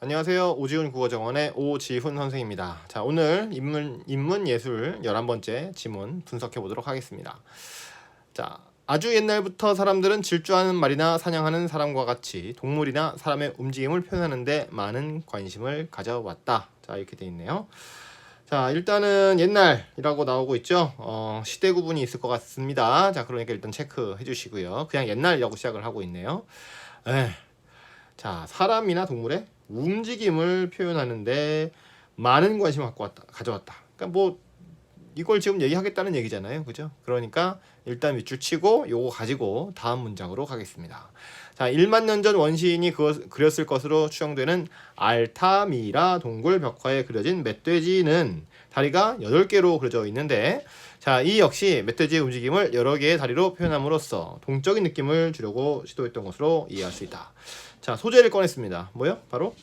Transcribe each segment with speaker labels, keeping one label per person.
Speaker 1: 안녕하세요. 오지훈 국어정원의 오지훈 선생입니다. 자, 오늘 인문, 인문 예술 11번째 지문 분석해 보도록 하겠습니다. 자, 아주 옛날부터 사람들은 질주하는 말이나 사냥하는 사람과 같이 동물이나 사람의 움직임을 표현하는데 많은 관심을 가져왔다. 자, 이렇게 돼 있네요. 자, 일단은 옛날이라고 나오고 있죠. 어, 시대 구분이 있을 것 같습니다. 자, 그러니까 일단 체크해 주시고요. 그냥 옛날이라고 시작을 하고 있네요. 에. 자, 사람이나 동물의 움직임을 표현하는데 많은 관심을 갖고 왔다, 가져왔다. 그러니까 뭐 이걸 지금 얘기하겠다는 얘기잖아요. 그죠? 그러니까 일단 밑줄 치고 요거 가지고 다음 문장으로 가겠습니다. 자, 1만 년 전 원시인이 그것, 그렸을 것으로 추정되는 알타미라 동굴 벽화에 그려진 멧돼지는 다리가 8개로 그려져 있는데 자, 이 역시 멧돼지의 움직임을 여러 개의 다리로 표현함으로써 동적인 느낌을 주려고 시도했던 것으로 이해할 수 있다. 자, 소재를 꺼냈습니다. 뭐요? 바로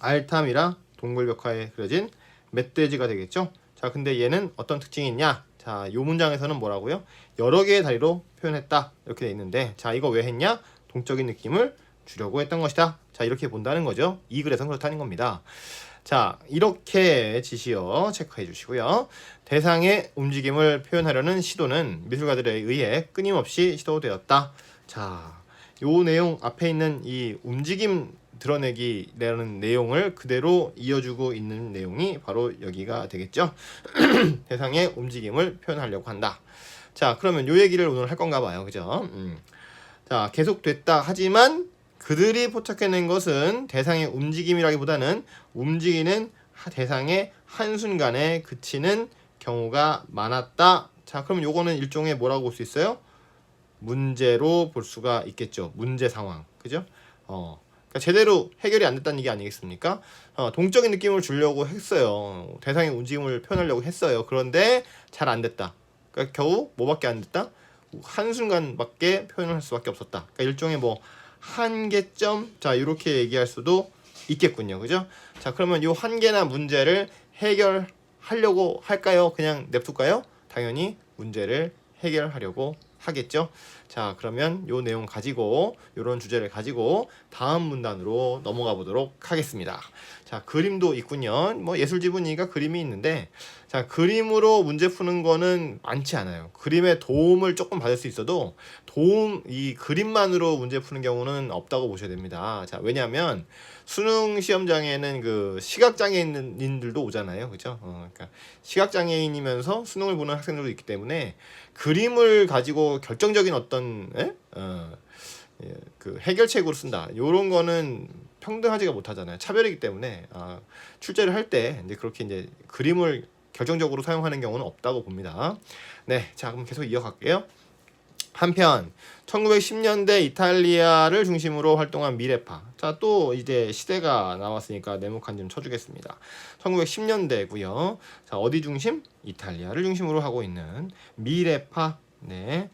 Speaker 1: 알타미라 동굴 벽화에 그려진 멧돼지가 되겠죠. 자, 근데 얘는 어떤 특징이 있냐? 자, 요 문장에서는 뭐라고요? 여러 개의 다리로 표현했다. 이렇게 돼 있는데, 자, 이거 왜 했냐? 동적인 느낌을 주려고 했던 것이다. 자, 이렇게 본다는 거죠. 이 글에서 그렇다는 겁니다. 자, 이렇게 지시어 체크해 주시고요. 대상의 움직임을 표현하려는 시도는 미술가들에 의해 끊임없이 시도되었다. 자, 요 내용 앞에 있는 이 움직임 드러내기라는 내용을 그대로 이어주고 있는 내용이 바로 여기가 되겠죠. 대상의 움직임을 표현하려고 한다. 자, 그러면 요 얘기를 오늘 할 건가 봐요. 그죠? 음. 자, 계속됐다 하지만 그들이 포착해낸 것은 대상의 움직임이라기보다는 움직이는 하- 대상의 한순간에 그치는 경우가 많았다. 자, 그럼 요거는 일종의 뭐라고 볼 수 있어요? 문제로 볼 수가 있겠죠. 문제 상황. 그죠? 어. 그러니까 제대로 해결이 안 됐다는 얘기 아니겠습니까? 어, 동적인 느낌을 주려고 했어요. 대상의 움직임을 표현하려고 했어요. 그런데 잘 안 됐다. 그러니까 겨우 뭐밖에 안 됐다? 한순간밖에 표현을 할 수밖에 없었다. 그러니까 일종의 뭐 한계점 자 이렇게 얘기할 수도 있겠군요. 그죠? 자 그러면 이 한계나 문제를 해결하려고 할까요? 그냥 냅둘까요? 당연히 문제를 해결하려고 하겠죠. 자, 그러면 요 내용 가지고 요런 주제를 가지고 다음 문단으로 넘어가 보도록 하겠습니다. 자, 그림도 있군요. 뭐 예술 지문이니까 그림이 있는데 자, 그림으로 문제 푸는 거는 많지 않아요. 그림의 도움을 조금 받을 수 있어도 도움 이 그림만으로 문제 푸는 경우는 없다고 보셔야 됩니다. 자, 왜냐하면 수능 시험장에는 그 시각 장애인들도 오잖아요. 그죠? 어, 그러니까 시각 장애인이면서 수능을 보는 학생들도 있기 때문에 그림을 가지고 결정적인 어떤 에? 어, 예, 그 해결책으로 쓴다. 요런 거는 평등하지가 못하잖아요. 차별이기 때문에 아, 출제를 할 때 이제 그렇게 이제 그림을 결정적으로 사용하는 경우는 없다고 봅니다. 네, 자 그럼 계속 이어갈게요. 한편 1910년대 이탈리아를 중심으로 활동한 미래파. 자, 또 이제 시대가 나왔으니까 네모칸 좀 쳐주겠습니다. 1910년대고요. 자, 어디 중심? 이탈리아를 중심으로 하고 있는 미래파. 네.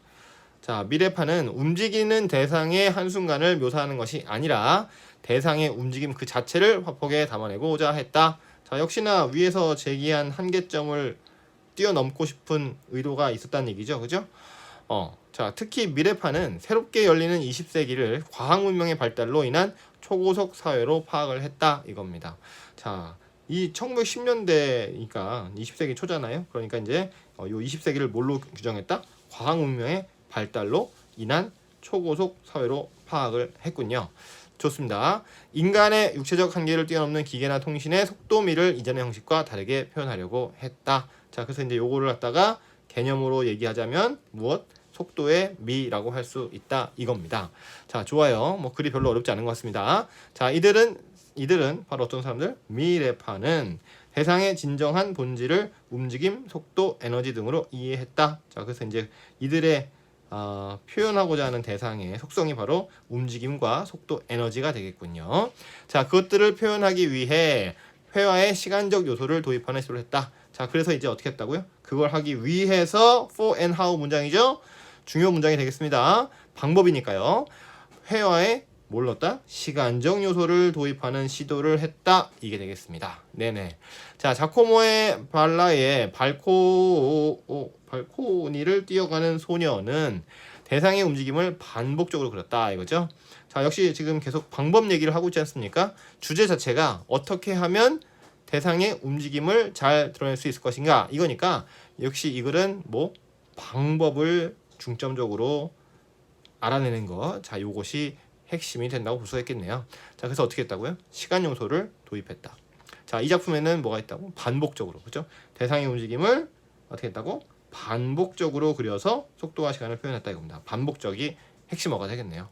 Speaker 1: 자, 미래파는 움직이는 대상의 한순간을 묘사하는 것이 아니라 대상의 움직임 그 자체를 화폭에 담아내고자 했다. 자, 역시나 위에서 제기한 한계점을 뛰어넘고 싶은 의도가 있었다는 얘기죠. 그죠? 어, 자, 특히 미래파는 새롭게 열리는 20세기를 과학 문명의 발달로 인한 초고속 사회로 파악을 했다 이겁니다. 자, 이 1910년대니까 20세기 초잖아요. 그러니까 이제 어, 요 20세기를 뭘로 규정했다? 과학 문명의 발달로 인한 초고속 사회로 파악을 했군요. 좋습니다. 인간의 육체적 한계를 뛰어넘는 기계나 통신의 속도미를 이전의 형식과 다르게 표현하려고 했다. 자, 그래서 이제 요거를 갖다가 개념으로 얘기하자면 무엇? 속도의 미라고 할 수 있다 이겁니다. 자, 좋아요. 뭐 글이 별로 어렵지 않은 것 같습니다. 자, 이들은 이들은 바로 어떤 사람들? 미래파는 대상의 진정한 본질을 움직임, 속도, 에너지 등으로 이해했다. 자, 그래서 이제 이들의 어, 표현하고자 하는 대상의 속성이 바로 움직임과 속도, 에너지가 되겠군요. 자, 그것들을 표현하기 위해 회화의 시간적 요소를 도입하는 시도를 했다. 자, 그래서 이제 어떻게 했다고요? 그걸 하기 위해서 for and how 문장이죠. 중요 문장이 되겠습니다. 방법이니까요. 회화에 뭘 넣었다? 시간적 요소를 도입하는 시도를 했다. 이게 되겠습니다. 네네. 자, 자코모의 발라의 발코 오, 발코니를 뛰어가는 소녀는 대상의 움직임을 반복적으로 그렸다 이거죠. 자, 역시 지금 계속 방법 얘기를 하고 있지 않습니까? 주제 자체가 어떻게 하면 대상의 움직임을 잘 드러낼 수 있을 것인가 이거니까 역시 이 글은 뭐 방법을 중점적으로 알아내는 것. 자, 요것이 핵심이 된다고 볼 수가 있겠네요. 자, 그래서 어떻게 했다고요? 시간 요소를 도입했다. 자, 이 작품에는 뭐가 있다고? 반복적으로. 그죠? 대상의 움직임을 어떻게 했다고? 반복적으로 그려서 속도와 시간을 표현했다 이겁니다. 반복적이 핵심어가 되겠네요.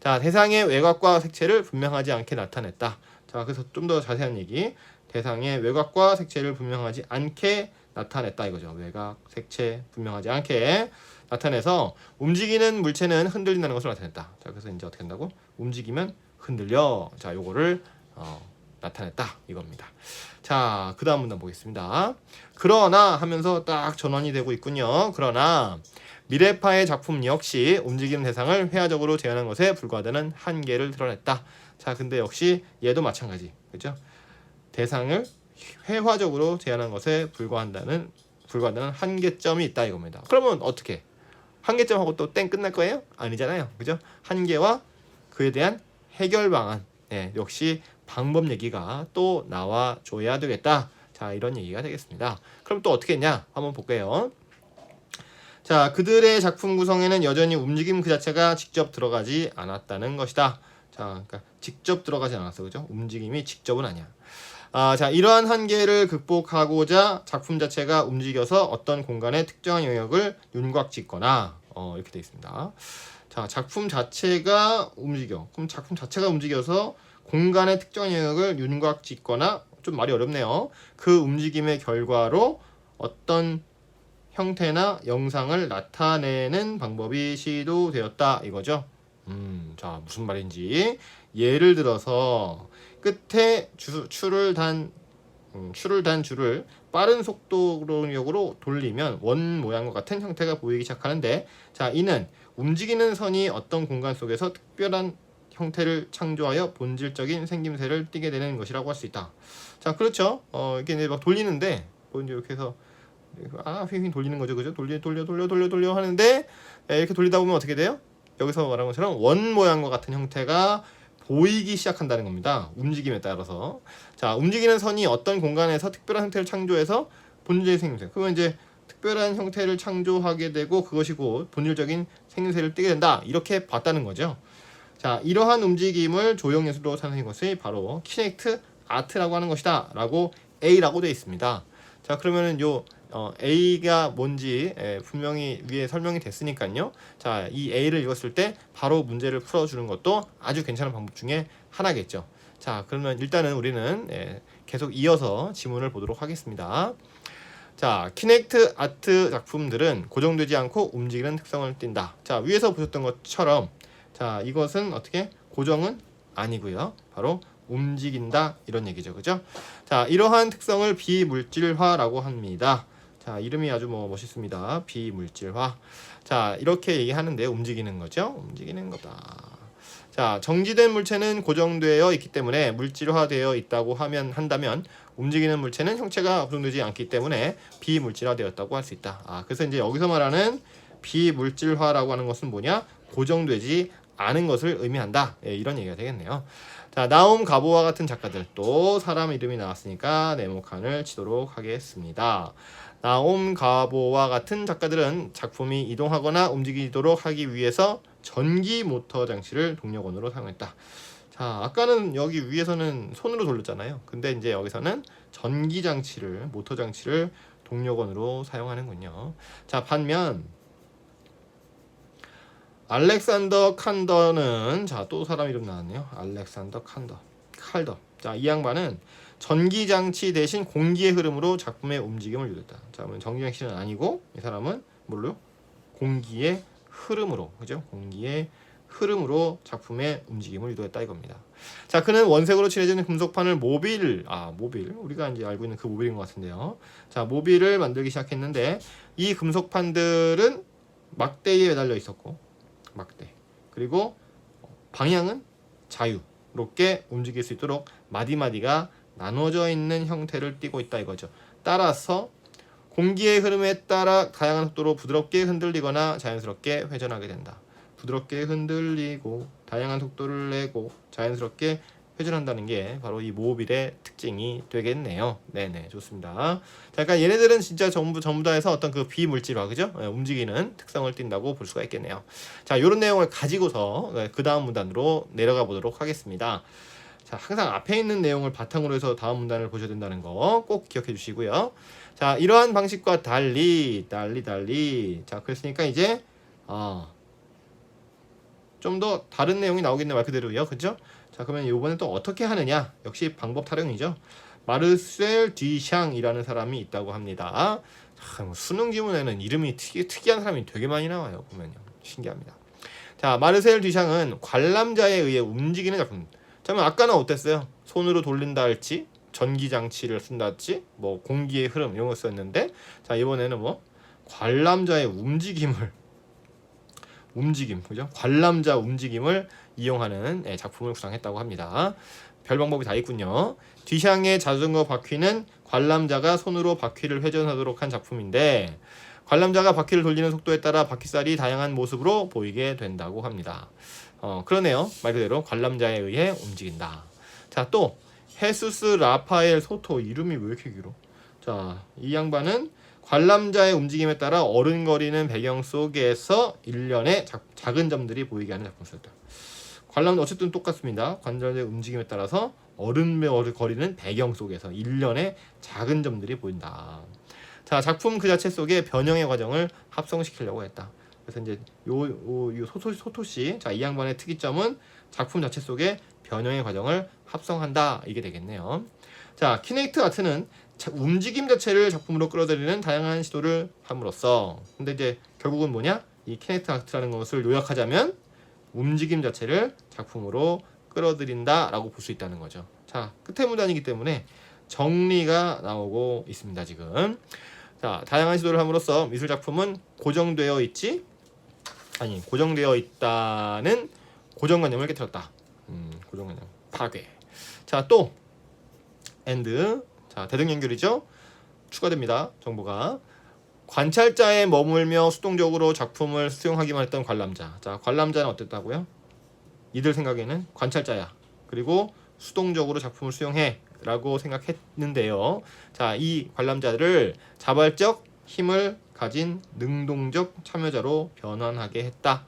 Speaker 1: 자, 대상의 외곽과 색채를 분명하지 않게 나타냈다. 자, 그래서 좀 더 자세한 얘기. 대상의 외곽과 색채를 분명하지 않게 나타냈다 이거죠. 외곽, 색채 분명하지 않게 나타내서 움직이는 물체는 흔들린다는 것을 나타냈다. 자, 그래서 이제 어떻게 한다고? 움직이면 흔들려. 자, 요거를 어, 나타냈다 이겁니다. 자, 그 다음 문단 보겠습니다. 그러나 하면서 딱 전환이 되고 있군요. 그러나 미래파의 작품 역시 움직이는 대상을 회화적으로 제한한 것에 불과하다는 한계를 드러냈다. 자, 근데 역시 얘도 마찬가지. 그죠? 대상을 회화적으로 제한한 것에 불과한다는 불과하다는 한계점이 있다 이겁니다. 그러면 어떻게? 한계점하고 또 땡 끝날 거예요? 아니잖아요. 그죠? 한계와 그에 대한 해결 방안. 네, 역시 방법 얘기가 또 나와 줘야 되겠다. 자, 이런 얘기가 되겠습니다. 그럼 또 어떻게 했냐? 한번 볼게요. 자, 그들의 작품 구성에는 여전히 움직임 그 자체가 직접 들어가지 않았다는 것이다. 자, 그러니까 직접 들어가지 않았어. 그죠? 움직임이 직접은 아니야. 아, 자, 이러한 한계를 극복하고자 작품 자체가 움직여서 어떤 공간의 특정한 영역을 윤곽 짓거나 어, 이렇게 되어 있습니다. 자, 작품 자체가 움직여. 그럼 작품 자체가 움직여서 공간의 특정한 영역을 윤곽 짓거나 좀 말이 어렵네요. 그 움직임의 결과로 어떤 형태나 영상을 나타내는 방법이 시도되었다 이거죠. 음, 자 무슨 말인지 예를 들어서 끝에 주, 줄을 단 음, 줄을 단 줄을 빠른 속도력으로 돌리면 원 모양과 같은 형태가 보이기 시작하는데 자 이는 움직이는 선이 어떤 공간 속에서 특별한 형태를 창조하여 본질적인 생김새를 띠게 되는 것이라고 할 수 있다. 자 그렇죠. 어 이게 이제 막 돌리는데 뭐 이렇게 해서 아 휘휘 돌리는 거죠, 그죠? 돌려 돌려 돌려 돌려 돌려 하는데 에, 이렇게 돌리다 보면 어떻게 돼요? 여기서 말한 것처럼 원 모양과 같은 형태가 보이기 시작한다는 겁니다. 움직임에 따라서 자 움직이는 선이 어떤 공간에서 특별한 형태를 창조해서 본질적인 생김새. 그러면 이제 특별한 형태를 창조하게 되고 그것이 곧 본질적인 생김새를 띠게 된다. 이렇게 봤다는 거죠. 자 이러한 움직임을 조형 예술로 산생한 것이 바로 키넥트 아트라고 하는 것이다. 라고 A라고 되어 있습니다. 자 그러면은 요 어, A가 뭔지 예, 분명히 위에 설명이 됐으니까요. 자, 이 A를 읽었을 때 바로 문제를 풀어주는 것도 아주 괜찮은 방법 중에 하나겠죠. 자, 그러면 일단은 우리는 예, 계속 이어서 지문을 보도록 하겠습니다. 자, 키넥트 아트 작품들은 고정되지 않고 움직이는 특성을 띈다. 자, 위에서 보셨던 것처럼 자, 이것은 어떻게 고정은 아니고요. 바로 움직인다 이런 얘기죠. 그죠? 자, 이러한 특성을 비물질화라고 합니다. 자, 이름이 아주 뭐 멋있습니다. 비물질화. 자, 이렇게 얘기하는데 움직이는 거죠. 움직이는 거다. 자, 정지된 물체는 고정되어 있기 때문에 물질화되어 있다고 하면 한다면 움직이는 물체는 형체가 고정되지 않기 때문에 비물질화되었다고 할 수 있다. 아, 그래서 이제 여기서 말하는 비물질화라고 하는 것은 뭐냐? 고정되지 않은 것을 의미한다. 예, 이런 얘기가 되겠네요. 자, 나움 가보와 같은 작가들 또 사람 이름이 나왔으니까 네모칸을 치도록 하겠습니다. 나옴 가보와 같은 작가들은 작품이 이동하거나 움직이도록 하기 위해서 전기 모터 장치를 동력원으로 사용했다. 자, 아까는 여기 위에서는 손으로 돌렸잖아요. 근데 이제 여기서는 전기 장치를 모터 장치를 동력원으로 사용하는군요. 자, 반면 알렉산더 칸더는 자, 또 사람 이름 나왔네요. 알렉산더 칸더. 칼더. 자, 이 양반은 전기 장치 대신 공기의 흐름으로 작품의 움직임을 유도했다. 자, 그러면 전기 장치는 아니고 이 사람은 뭘로? 공기의 흐름으로, 그죠? 공기의 흐름으로 작품의 움직임을 유도했다 이겁니다. 자, 그는 원색으로 칠해진 금속판을 모빌, 아 모빌, 우리가 이제 알고 있는 그 모빌인 것 같은데요. 자, 모빌을 만들기 시작했는데 이 금속판들은 막대에 매달려 있었고, 막대. 그리고 방향은 자유롭게 움직일 수 있도록 마디마디가 나눠져 있는 형태를 띠고 있다 이거죠. 따라서 공기의 흐름에 따라 다양한 속도로 부드럽게 흔들리거나 자연스럽게 회전하게 된다. 부드럽게 흔들리고 다양한 속도를 내고 자연스럽게 회전한다는 게 바로 이 모빌의 특징이 되겠네요. 네네 좋습니다. 자, 그러니까 얘네들은 진짜 전부 전부 다 해서 어떤 그 비물질화 그죠? 예, 움직이는 특성을 띈다고 볼 수가 있겠네요. 자, 이런 내용을 가지고서 네, 그 다음 문단으로 내려가 보도록 하겠습니다. 자, 항상 앞에 있는 내용을 바탕으로 해서 다음 문단을 보셔야 된다는 거 꼭 기억해 주시고요. 자, 이러한 방식과 달리, 달리, 달리. 자, 그랬으니까 이제, 아, 좀 더 다른 내용이 나오겠네, 말 그대로요. 그죠? 자, 그러면 이번에 또 어떻게 하느냐? 역시 방법 타령이죠. 마르셀 뒤샹이라는 사람이 있다고 합니다. 자, 뭐 수능 지문에는 이름이 특이, 특이한 사람이 되게 많이 나와요. 보면요. 신기합니다. 자, 마르셀 뒤샹은 관람자에 의해 움직이는 작품. 자, 그러면 아까는 어땠어요? 손으로 돌린다 할지, 전기 장치를 쓴다 할지, 뭐 공기의 흐름 이런 거 썼는데, 자 이번에는 뭐 관람자의 움직임을 움직임, 그죠? 관람자 움직임을 이용하는 예, 작품을 구상했다고 합니다. 별 방법이 다 있군요. 뒤샹의 자전거 바퀴는 관람자가 손으로 바퀴를 회전하도록 한 작품인데 관람자가 바퀴를 돌리는 속도에 따라 바퀴살이 다양한 모습으로 보이게 된다고 합니다. 어, 그러네요. 말 그대로 관람자에 의해 움직인다. 자, 또 헤수스 라파엘 소토 이름이 왜 이렇게 길어? 자, 이 양반은 관람자의 움직임에 따라 어른거리는 배경 속에서 일련의 작, 작은 점들이 보이게 하는 작품을 썼다. 관람 어쨌든 똑같습니다. 관람자의 움직임에 따라서 어른거리는 배경 속에서 일련의 작은 점들이 보인다. 자, 작품 그 자체 속에 변형의 과정을 합성시키려고 했다. 그래서 이제 요, 요, 요 소토, 소토시, 자, 이 양반의 특이점은 작품 자체 속에 변형의 과정을 합성한다. 이게 되겠네요. 자, 키네이트 아트는 자, 움직임 자체를 작품으로 끌어들이는 다양한 시도를 함으로써 근데 이제 결국은 뭐냐? 이 키네이트 아트라는 것을 요약하자면 움직임 자체를 작품으로 끌어들인다라고 볼 수 있다는 거죠. 자, 끝에 문단이기 때문에 정리가 나오고 있습니다, 지금. 자, 다양한 시도를 함으로써 미술 작품은 고정되어 있지 아니, 고정되어 있다는 고정관념을 깨뜨렸다. 음, 고정관념 파괴. 자, 또 and 자, 대등 연결이죠. 추가됩니다. 정보가 관찰자에 머물며 수동적으로 작품을 수용하기만 했던 관람자. 자, 관람자는 어땠다고요? 이들 생각에는 관찰자야. 그리고 수동적으로 작품을 수용해 라고 생각했는데요. 자, 이 관람자를 자발적 힘을 가진 능동적 참여자로 변환하게 했다.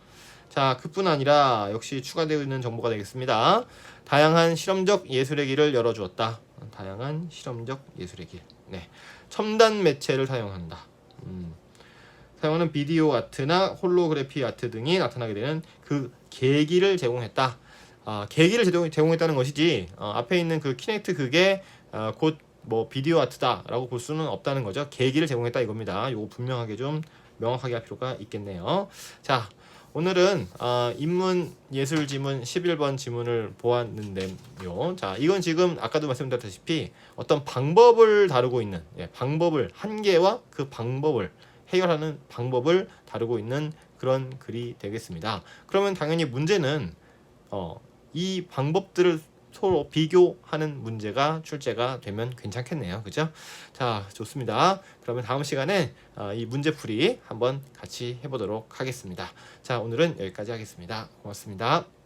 Speaker 1: 자, 그뿐 아니라 역시 추가되어 있는 정보가 되겠습니다. 다양한 실험적 예술의 길을 열어주었다. 다양한 실험적 예술의 길. 네, 첨단 매체를 사용한다. 음. 사용하는 비디오 아트나 홀로그래피 아트 등이 나타나게 되는 그 계기를 제공했다. 아, 계기를 제공, 제공했다는 것이지 어, 앞에 있는 그 키넥트 그게 어, 곧 뭐 비디오 아트다라고 볼 수는 없다는 거죠. 계기를 제공했다 이겁니다. 요거 분명하게 좀 명확하게 할 필요가 있겠네요. 자, 오늘은 어, 인문 예술 지문 11번 지문을 보았는데요. 자, 이건 지금 아까도 말씀드렸다시피 어떤 방법을 다루고 있는 예, 방법을 한계와 그 방법을 해결하는 방법을 다루고 있는 그런 글이 되겠습니다. 그러면 당연히 문제는 어, 이 방법들을 서로 비교하는 문제가 출제가 되면 괜찮겠네요. 그죠? 자, 좋습니다. 그러면 다음 시간에 어, 이 문제풀이 한번 같이 해보도록 하겠습니다. 자, 오늘은 여기까지 하겠습니다. 고맙습니다.